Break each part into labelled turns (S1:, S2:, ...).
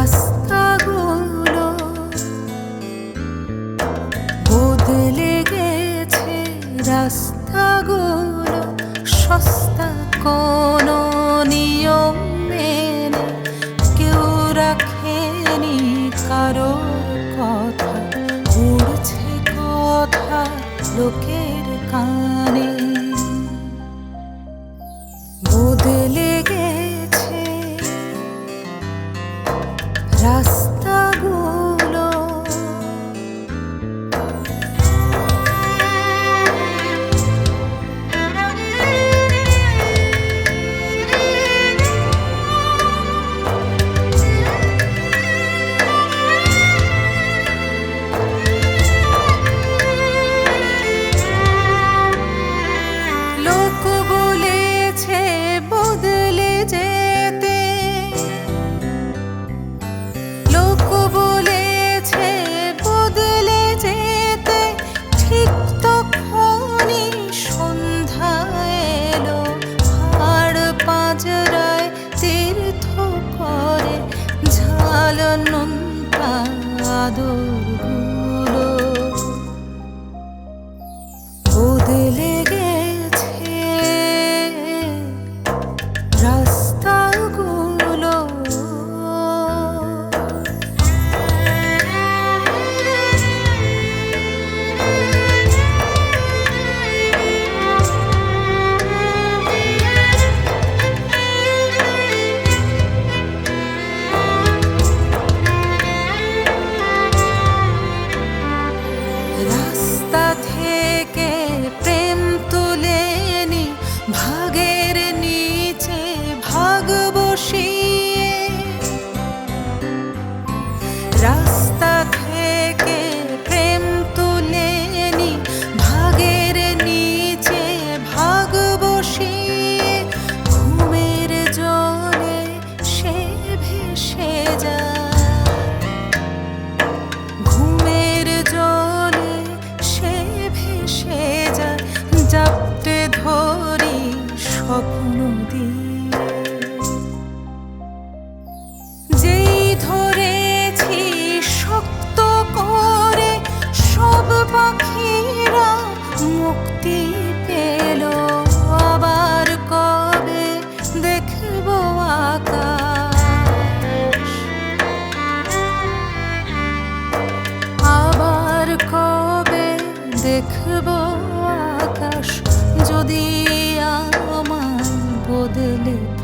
S1: রাস্তাগুলো বদলে গেছে রাস্তাগুলো। সস্তা কোন নিয়ম মেনে কেউ রাখেনি কারোর কথা। উড়ছে কথা, লোকে আদরগুলো থেকে প্রেম তুলে নি ভাগের নিচে ভাগ বসিয়ে। রাস্তা যেই ধরেছি শক্ত করে সব মুক্তি পেল। আবার কবে দেখব আকাশ? আবার কবে দেখব বদলে ফেলো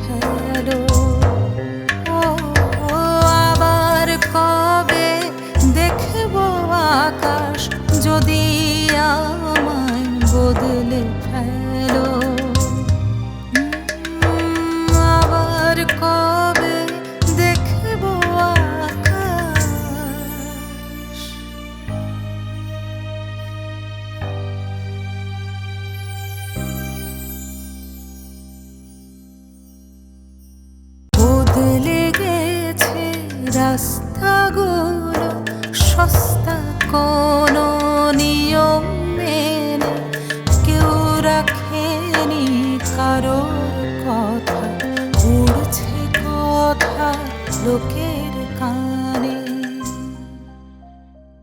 S1: রাস্তাগুলো সস্তা কোনো নিয়ম মেনে কেউ রাখেনি কারোর কথা। উড়ছে কথা কান